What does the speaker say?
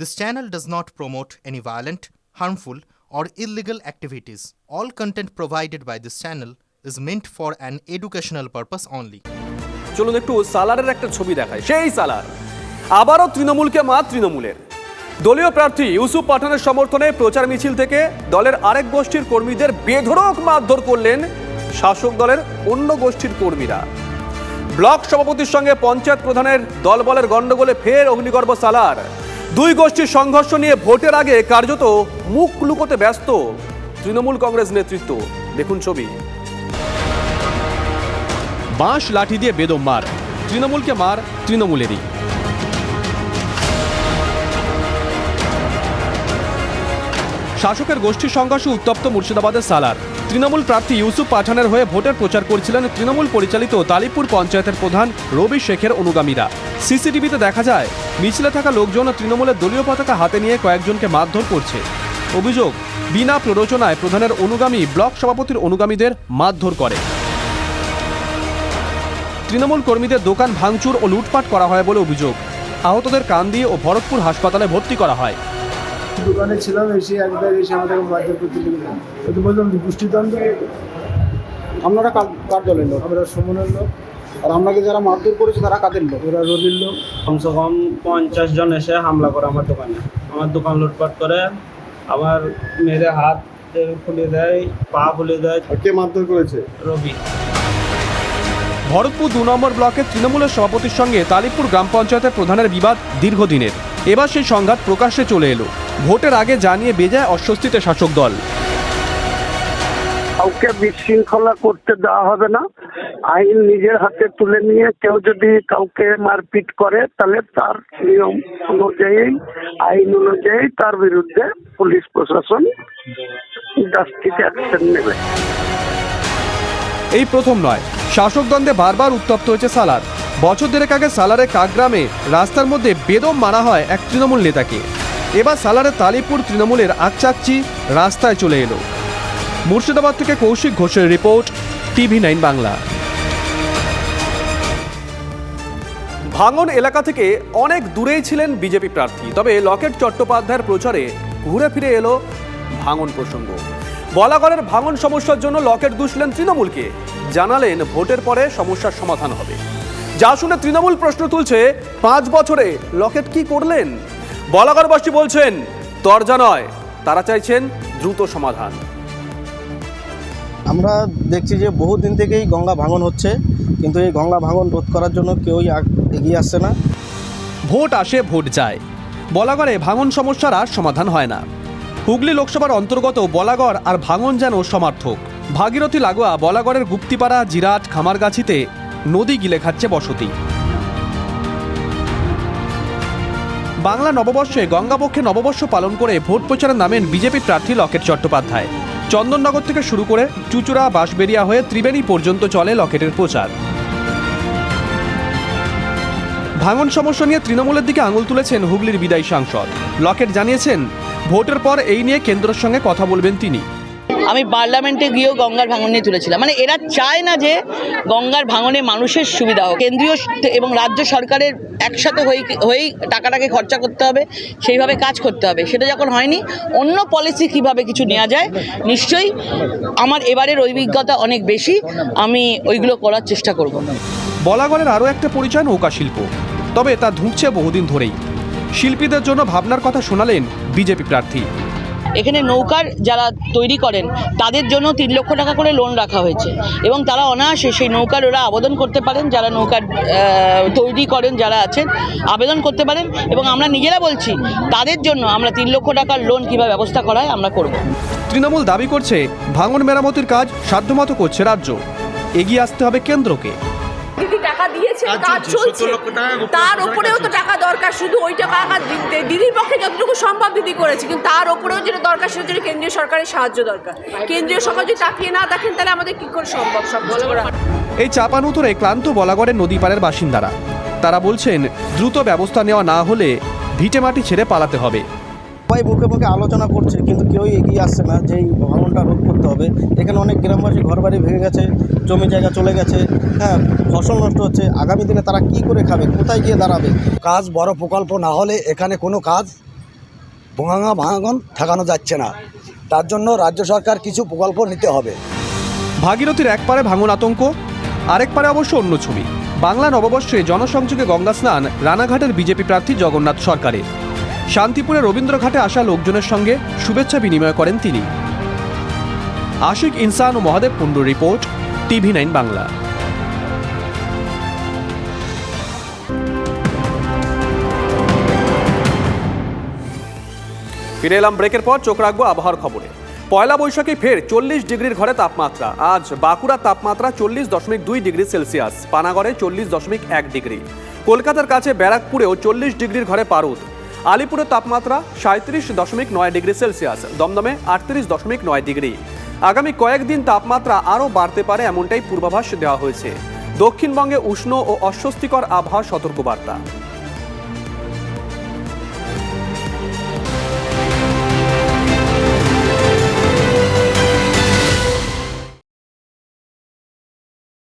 This channel does not promote any violent, harmful, or illegal activities. All content provided by this channel is meant for an educational purpose only. চলুন একটু সালারের একটা ছবি দেখায় সেই সালার। আবারও তৃণমূলকে মা তৃণমূলের। দলীয় প্রার্থী ইউসুফ পাঠানের সমর্থনে প্রচার মিছিল থেকে দলের আরেক গোষ্ঠীর কর্মীদের বেধড়ক মারধর করলেন শাসক দলের অন্য গোষ্ঠীর কর্মীরা। ব্লক সভাপতির সঙ্গে পঞ্চায়েত প্রধানের দলবলের গণ্ডগোলে ফের অগ্নিগর্ভ সালার। দুই গোষ্ঠীর সংঘর্ষ নিয়ে ভোটের আগে কার্যত মুখ লুকোতে ব্যস্ত তৃণমূল কংগ্রেস নেতৃত্ব। দেখুন ছবি। বাঁশ লাঠি দিয়ে বেদম মার। তৃণমূলকে মার তৃণমূলেরই। শাসকের গোষ্ঠী সংঘর্ষে উত্তপ্ত মুর্শিদাবাদের সালার। তৃণমূল প্রার্থী ইউসুফ পাঠানের হয়ে ভোটের প্রচার করছিলেন তৃণমূল পরিচালিত তালিপুর পঞ্চায়েতের প্রধান রবি শেখের অনুগামীরা। সিসিটিভিতে দেখা যায় মিছিলে থাকা লোকজন তৃণমূলের দলীয় পতাকা হাতে নিয়ে কয়েকজনকে মারধর করছে। অভিযোগ বিনা প্ররোচনায় প্রধানের অনুগামী ব্লক সভাপতির অনুগামীদের মারধর করে। তৃণমূল কর্মীদের দোকান ভাঙচুর ও লুটপাট করা হয় বলে অভিযোগ। আহতদের কান্দি ও ভরতপুর হাসপাতালে ভর্তি করা হয়। দোকানে ছিলাম এসে একবার এসে আমাদেরকে বাধ্য করতে লেগে বললাম গোষ্ঠীদ্বন্দ্ব আপনারা কার দলের লোক? আমরা সমনের লোক। আর আপনাকে যারা মারধর করেছে তারা কাদের লোক? ওরা রবির লোক। কমসে কম পঞ্চাশ জন এসে হামলা করে আমার দোকানে। আমার দোকান লুটপাট করে আমার মেরে হাত খুলে দেয় পা খুলে দেয়। কে মারধর করেছে? রবি ভরতপুর দু নম্বর ব্লকের তৃণমূলের সভাপতির সঙ্গে তালিপুর গ্রাম পঞ্চায়েতের প্রধানের বিবাদ দীর্ঘদিনের। এবার সেই সংঘাত প্রকাশ্যে চলে এলো। ভোটের আগে জানিয়ে বেজায় অস্বস্তিতে শাসক দল। কাউকে বিশৃঙ্খলা করতে দেওয়া হবে না। আইন নিজের হাতে তুলে নিয়ে কেউ যদি কাউকে মারপিট করে, তাহলে তার নিয়ম অনুযায়ী, আইন অনুযায়ী তার বিরুদ্ধে পুলিশ প্রশাসন জাস্টিস অ্যাকশন নেবে। এই প্রথম নয়। শাসক দ্বন্দ্বে বারবার উত্তপ্ত হয়েছে সালার। বছর দেড়েক আগে সালারের কাকগ্রামে রাস্তার মধ্যে বেদম মারা হয় এক তৃণমূল নেতাকে। এবার সালারের তালিপুর তৃণমূলের আকচাকচি রাস্তায় চলে এলো। মুর্শিদাবাদ থেকে কৌশিক ঘোষের রিপোর্ট, টিভি নাইন বাংলা। ভাঙন এলাকা থেকে অনেক দূরেই ছিলেন বিজেপি প্রার্থী, তবে লকেট চট্টোপাধ্যায়ের প্রচারে ঘুরে ফিরে এলো ভাঙন প্রসঙ্গ। বলাগড়ের ভাঙন সমস্যার জন্য লকেট দুষলেন তৃণমূলকে, জানালেন ভোটের পরে সমস্যার সমাধান হবে। যা শুনে তৃণমূল প্রশ্ন তুলছে, পাঁচ বছরে লকেট কি করলেন? বলাগড়বাসী বলছেন তরজা নয়, তারা চাইছেন দ্রুত সমাধান। আমরা দেখছি যে বহুদিন থেকেই গঙ্গা ভাঙন হচ্ছে, কিন্তু এই গঙ্গা ভাঙন রোধ করার জন্য কেউই এগিয়ে আসছে না। ভোট আসে, ভোট যায়। বলাগড়ে ভাঙন সমস্যার আর সমাধান হয় না। হুগলি লোকসভার অন্তর্গত বলাগড় আর ভাঙন যেন সমার্থক। ভাগীরথী লাগোয়া বলাগড়ের গুপ্তিপাড়া, জিরাট, খামারগাছিতে নদী গিলে খাচ্ছে বসতি। বাংলা নববর্ষে গঙ্গাপক্ষে নববর্ষ পালন করে ভোট প্রচারে নামেন বিজেপি প্রার্থী লকেট চট্টোপাধ্যায়। চন্দননগর থেকে শুরু করে চুচুড়া বাঁশবেরিয়া হয়ে ত্রিবেণী পর্যন্ত চলে লকেটের প্রচার। ভাঙন সমস্যা নিয়ে তৃণমূলের দিকে আঙুল তুলেছেন হুগলির বিদায়ী সাংসদ। লকেট জানিয়েছেন, ভোটের পর এই নিয়ে কেন্দ্রের সঙ্গে কথা বলবেন তিনি। আমি পার্লামেন্টে গিয়েও গঙ্গার ভাঙন নিয়ে তুলেছিলাম। মানে এরা চায় না যে গঙ্গার ভাঙনে মানুষের সুবিধা হোক। কেন্দ্রীয় এবং রাজ্য সরকারের একসাথে হয়ে হয়েই টাকাটাকে খরচা করতে হবে, সেইভাবে কাজ করতে হবে। সেটা যখন হয়নি, অন্য পলিসি কীভাবে কিছু নেওয়া যায়, নিশ্চয়ই আমার এবারের অভিজ্ঞতা অনেক বেশি। আমি ওইগুলো করার চেষ্টা করব। বলাগড়ের আরও একটা পরিচয় নৌকা শিল্প। তবে তা ধুঁকছে বহুদিন ধরেই। শিল্পীদের জন্য ভাবনার কথা শোনালেন বিজেপি প্রার্থী। এখানে নৌকার যারা তৈরি করেন, তাদের জন্য তিন লক্ষ টাকা করে লোন রাখা হয়েছে। এবং তারা অনায়াসে সেই নৌকার ওরা আবেদন করতে পারেন, যারা নৌকার তৈরি করেন, যারা আছেন, আবেদন করতে পারেন। এবং আমরা নিজেরা বলছি, তাদের জন্য আমরা তিন লক্ষ টাকার লোন কীভাবে ব্যবস্থা করা হয়, আমরা করব। তৃণমূল দাবি করছে, ভাঙন মেরামতির কাজ সাধ্যমতো করছে রাজ্য। এগিয়ে আসতে হবে কেন্দ্রকে। দিদি টাকা দিয়েছে কাজ চলছে তার উপরেও তো টাকা দরকার শুধু ওই টাকা দিতে দিদির পক্ষে যতটুকু সম্ভব দিদি করেছে কিন্তু তার উপরেও যেটা দরকার সেটা জন্য কেন্দ্রীয় সরকারের সাহায্য দরকার। কেন্দ্রীয় সরকার যদি তাকিয়ে না দেখেন তাহলে আমাদের কি করে সম্ভব সব এই চাপানুতরে ক্লান্ত বলাগড়ের নদী পাড়ের বাসিন্দারা। তারা বলছেন দ্রুত ব্যবস্থা নেওয়া না হলে ভিটেমাটি ছেড়ে পালাতে হবে। সবাই মুখে মুখে আলোচনা করছে কিন্তু কেউই এগিয়ে আসছে না যে এই ভাঙনটা রোধ করতে হবে। এখানে অনেক গ্রামবাসী ঘরবাড়ি ভেঙে গেছে জমি জায়গা চলে গেছে হ্যাঁ ফসল নষ্ট হচ্ছে। আগামী দিনে তারা কি করে খাবে কোথায় গিয়ে দাঁড়াবে? কাজ বড় প্রকল্প না হলে এখানে কোনো কাজ ভাঙা ভাঙন ঠেকানো যাচ্ছে না। তার জন্য রাজ্য সরকার কিছু প্রকল্প নিতে হবে। ভাগীরথীর এক পারে ভাঙন আতঙ্ক আরেক পারে অবশ্য অন্য ছবি। বাংলা নববর্ষে জনসংযোগে গঙ্গা স্নান রানাঘাটের বিজেপি প্রার্থী জগন্নাথ সরকারের। শান্তিপুরে রবীন্দ্রঘাটে আসা লোকজনের সঙ্গে শুভেচ্ছা বিনিময় করেন তিনি। আশিক ইনসান ও মহাদেব কুণ্ডুর রিপোর্ট, টিভি নাইন বাংলা। ফিরে এলাম ব্রেকের পর, চোখ রাখব আবহাওয়ার খবরে। পয়লা বৈশাখে ফের চল্লিশ ডিগ্রির ঘরে তাপমাত্রা। আজ বাঁকুড়ার তাপমাত্রা চল্লিশ দশমিক দুই ডিগ্রি সেলসিয়াস, পানাগড়ে চল্লিশ দশমিক এক ডিগ্রি। কলকাতার কাছে ব্যারাকপুরেও চল্লিশ ডিগ্রির ঘরে পারদ। আলিপুরের তাপমাত্রা সাঁত্রিশ দশমিক নয় ডিগ্রি সেলসিয়াস, দমদমে আটত্রিশ দশমিক নয় ডিগ্রি। আগামী কয়েকদিন তাপমাত্রা আরও বাড়তে পারে এমনটাই পূর্বাভাস দেওয়া হয়েছে। দক্ষিণবঙ্গে উষ্ণ ও অস্বস্তিকর আবহাওয়া সতর্কবার্তা।